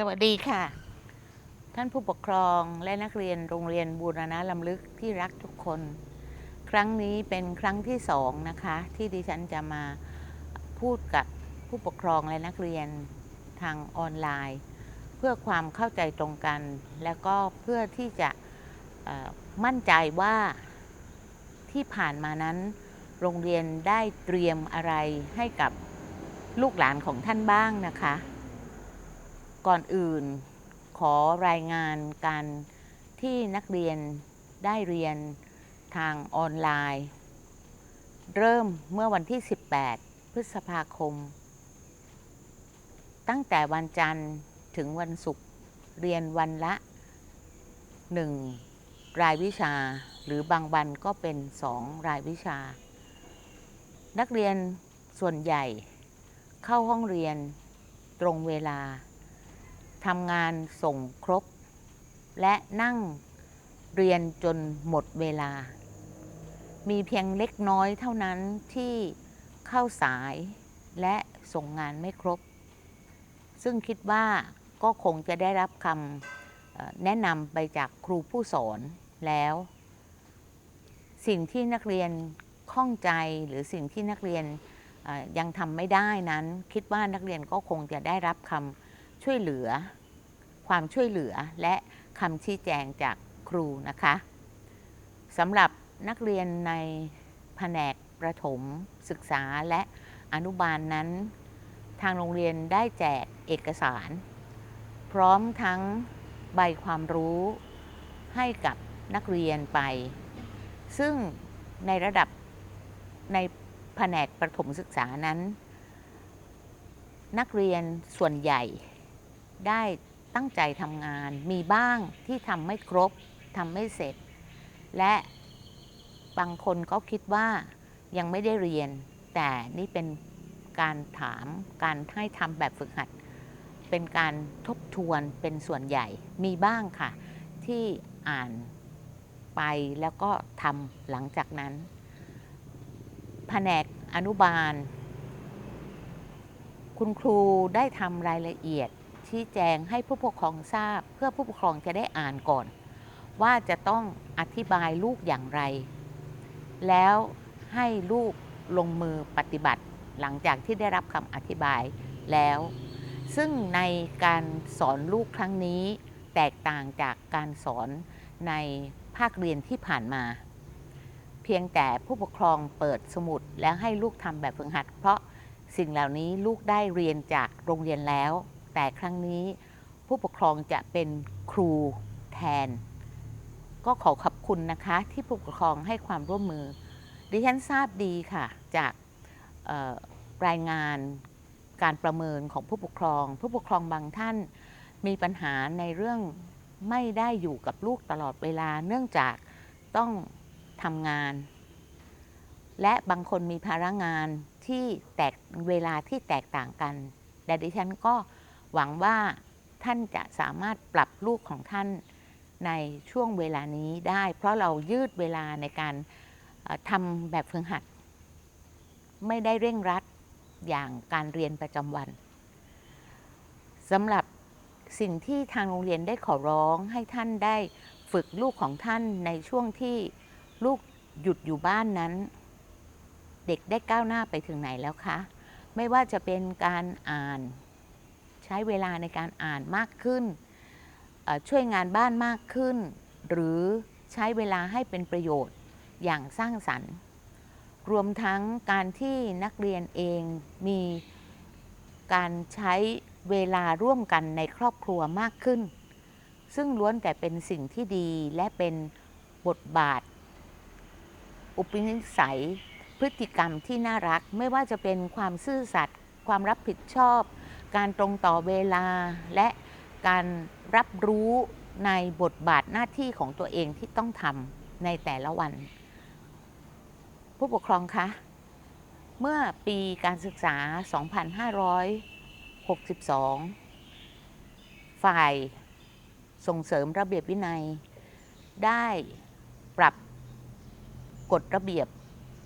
สวัสดีค่ะ ท่านผู้ปกครองและนักเรียนโรงเรียนบูรณะลำลึกที่รักทุกคน ครั้งนี้เป็นครั้งที่สองนะคะ ที่ดิฉันจะมาพูดกับผู้ปกครองและนักเรียนทางออนไลน์ เพื่อความเข้าใจตรงกัน แล้วก็เพื่อที่จะมั่นใจว่าที่ผ่านมานั้น โรงเรียนได้เตรียมอะไรให้กับลูกหลานของท่านบ้างนะคะ ก่อนอื่นขอรายงานการที่นักเรียนได้เรียนทางออนไลน์ เริ่มเมื่อวันที่ 18 พฤษภาคม ตั้งแต่วันจันทร์ถึงวันศุกร์เรียนวันละ 1 รายวิชา หรือบางวันก็เป็น 2 รายวิชา นักเรียนส่วนใหญ่เข้าห้องเรียนตรงเวลา ทำงานส่งครบ และนั่งเรียนจนหมดเวลา มีเพียงเล็กน้อยเท่านั้นที่เข้าสายและส่งงานไม่ครบ ซึ่งคิดว่าก็คงจะได้รับคำแนะนำไปจากครูผู้สอนแล้ว สิ่งที่นักเรียนข้องใจหรือสิ่งที่นักเรียนยังทำไม่ได้นั้น คิดว่านักเรียนก็คงจะได้รับคำ ช่วยเหลือ ความช่วยเหลือและคำชี้แจงจากครูนะคะสำหรับนักเรียนในแผนกประถมศึกษาและอนุบาลนนั้น ทางโรงเรียนได้แจกเอกสาร พร้อมทั้งใบความรู้ให้กับนักเรียนไป ซึ่งในระดับในแผนกประถมศึกษานั้น นักเรียนส่วนใหญ่ ได้ตั้งใจทำงาน มีบ้างที่ทำไม่ครบทำไม่เสร็จ และบางคนก็คิดว่ายังไม่ได้เรียน แต่นี่เป็นการถามการให้ทำแบบฝึกหัด เป็นการทบทวนเป็นส่วนใหญ่มีบ้างค่ะ ที่อ่านไปแล้วก็ทำหลังจากนั้น แผนกอนุบาล คุณครูได้ทำรายละเอียด ชี้แจงให้ผู้ปกครองทราบ เพื่อผู้ปกครองจะได้อ่านก่อน ว่าจะต้องอธิบายลูกอย่างไร แล้วให้ลูกลงมือปฏิบัติหลังจากที่ได้รับคำอธิบายแล้ว ซึ่งในการสอนลูกครั้งนี้ แตกต่างจากการสอนในภาคเรียนที่ผ่านมา เพียงแต่ผู้ปกครองเปิดสมุดแล้วให้ลูกทำแบบฝึกหัด เพราะสิ่งเหล่านี้ลูกได้เรียนจากโรงเรียนแล้ว แต่ครั้งนี้ผู้ปกครองจะเป็นครูแทน ก็ขอขอบคุณนะคะที่ผู้ปกครองให้ความร่วมมือ ดิฉันทราบดีค่ะจากรายงานการประเมินของผู้ปกครอง ผู้ปกครองบางท่านมีปัญหาในเรื่องไม่ได้อยู่กับลูกตลอดเวลาเนื่องจากต้องทำงาน และบางคนมีภาระงานที่แตกเวลาที่แตกต่างกัน แต่ดิฉันก็ หวังว่าท่านจะสามารถปรับลูกของท่านในช่วงเวลานี้ได้ เพราะเรายืดเวลาในการทำแบบฝึกหัด ไม่ได้เร่งรัดอย่างการเรียนประจำวันสำหรับสิ่งที่ทางโรงเรียนได้ขอร้องให้ท่านได้ฝึกลูกของท่านในช่วงที่ลูกหยุดอยู่บ้านนั้น เด็กได้ก้าวหน้าไปถึงไหนแล้วคะ ไม่ว่าจะเป็นการอ่าน ใช้เวลาในการอ่านมากขึ้น ช่วยงานบ้านมากขึ้น หรือใช้เวลาให้เป็นประโยชน์อย่างสร้างสรรค์ รวมทั้งการที่นักเรียนเองมีการใช้เวลาร่วมกันในครอบครัวมากขึ้น ซึ่งล้วนแต่เป็นสิ่งที่ดีและเป็นบทบาท อุปนิสัยพฤติกรรมที่น่ารักไม่ว่าจะเป็นความซื่อสัตย์ความรับผิดชอบ การตรงต่อเวลาและการรับรู้ในบทบาทหน้าที่ของตัวเองที่ต้องทำในแต่ละวัน ผู้ปกครองคะ เมื่อปีการศึกษา 2562 ฝ่ายส่งเสริมระเบียบวินัย ได้ปรับกฎระเบียบ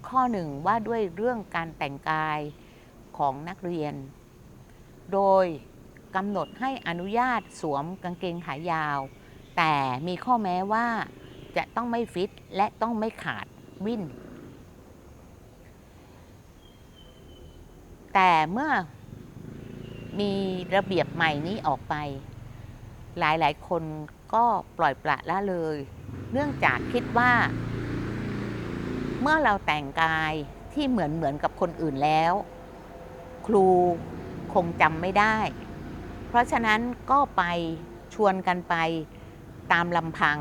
ข้อหนึ่งว่าด้วยเรื่องการแต่งกายของนักเรียน โดยกำหนดให้อนุญาตสวมกางเกงขายาว แต่มีข้อแม้ว่าจะต้องไม่ฟิตและต้องไม่ขาดวิ่น แต่เมื่อมีระเบียบใหม่นี้ออกไป หลายๆคนก็ปล่อยปละละเลย เนื่องจากคิดว่า เมื่อเราแต่งกายที่เหมือนเหมือนกับคนอื่นแล้ว ครู คงจำไม่ได้ เพราะฉะนั้นก็ไปชวนกันไปตามลำพัง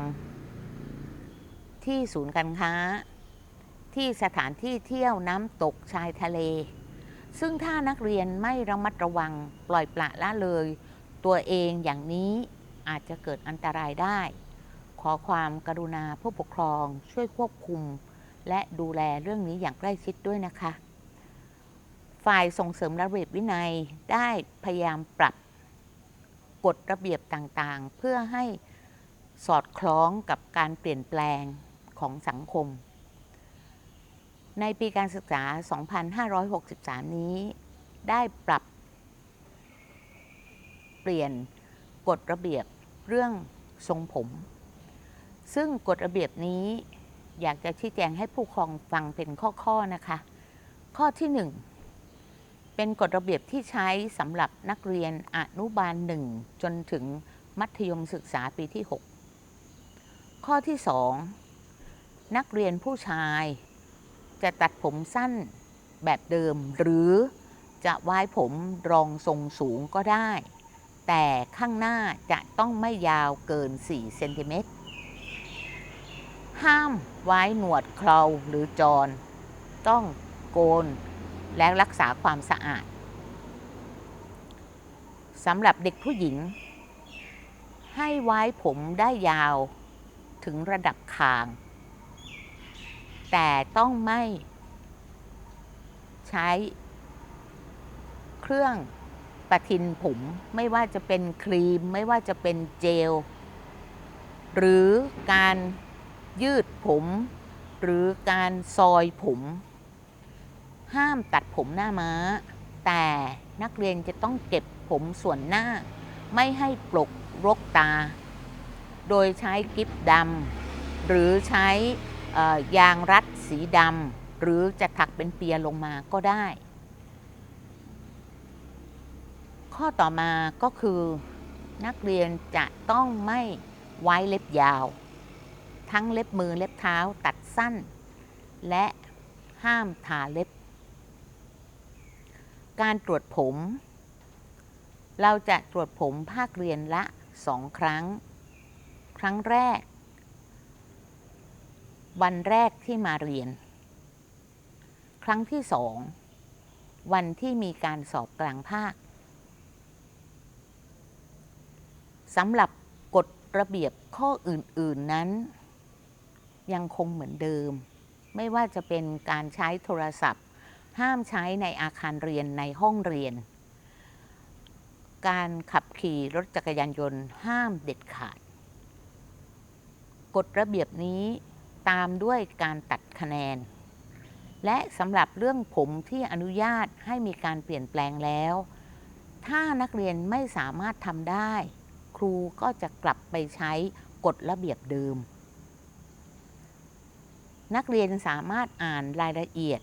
ที่ศูนย์การค้า ที่สถานที่เที่ยวน้ำตกชายทะเล ซึ่งถ้านักเรียนไม่ระมัดระวังปล่อยปละละเลย ตัวเองอย่างนี้อาจจะเกิดอันตรายได้ ขอความกรุณาผู้ปกครองช่วยควบคุม และดูแลเรื่องนี้อย่างใกล้ชิดด้วยนะคะ ฝ่ายส่งเสริมระเบียบวินัยได้พยายามปรับกฎระเบียบต่างๆ เพื่อให้สอดคล้องกับการเปลี่ยนแปลงของสังคม ในปีการศึกษา 2563 นี้ ได้ปรับ เปลี่ยนกฎระเบียบเรื่องทรงผม ซึ่งกฎระเบียบนี้อยากจะชี้แจงให้ผู้ปกครองฟังเป็นข้อ ๆ นะคะ ข้อที่ 1 เป็นกฎระเบียบที่ใช้สำหรับนักเรียนอนุบาล1จนถึงมัธยมศึกษาปีที่ 6 ข้อที่ 2 นักเรียนผู้ชาย จะตัดผมสั้นแบบเดิมหรือจะไว้ผมรองทรงสูงก็ได้ แต่ข้างหน้าจะต้องไม่ยาวเกิน 4 เซนติเมตร ห้ามไว้หนวดเคราหรือจร ต้องโกน และรักษาความสะอาดสำหรับเด็กผู้หญิง ให้ไว้ผมได้ยาวถึงระดับคาง แต่ต้องไม่ใช้ เครื่องประทินผมไม่ว่าจะเป็นครีม ไม่ว่าจะเป็นเจล หรือการยืดผม หรือการซอยผม ห้ามตัดผมหน้าม้า แต่นักเรียนจะต้องเก็บผมส่วนหน้า ไม่ให้ปลกรกตา โดยใช้กิฟดำหรือใช้ยางรัดสีดำหรือจะถักเป็นเปียลงมาก็ได้ ข้อต่อมาก็คือนักเรียนจะต้องไม่ไว้เล็บยาว ทั้งเล็บมือเล็บเท้าตัดสั้น และห้ามทาเล็บ การตรวจผม เราจะตรวจผมภาคเรียนละสองครั้ง ครั้งแรก วันแรกที่มาเรียน ครั้งที่สองวันที่มีการสอบกลางภาคสำหรับกฎระเบียบข้ออื่น ๆนั้น ยังคงเหมือนเดิม ไม่ว่าจะเป็นการใช้โทรศัพท์ ห้ามใช้ในอาคารเรียนในห้องเรียน การขับขี่รถจักรยานยนต์ห้ามเด็ดขาด กฎระเบียบนี้ตามด้วยการตัดคะแนน และสำหรับเรื่องผมที่อนุญาตให้มีการเปลี่ยนแปลงแล้ว ถ้านักเรียนไม่สามารถทำได้ ครูก็จะกลับไปใช้กฎระเบียบเดิม นักเรียนสามารถอ่านรายละเอียด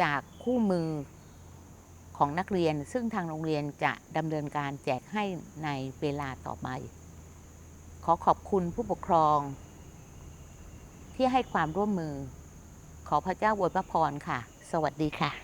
จากคู่มือของนักเรียน ซึ่งทางโรงเรียนจะดำเนินการแจกให้ในเวลาต่อไป ขอขอบคุณผู้ปกครอง ที่ให้ความร่วมมือ ขอพระเจ้าอวยพระพรค่ะ สวัสดีค่ะ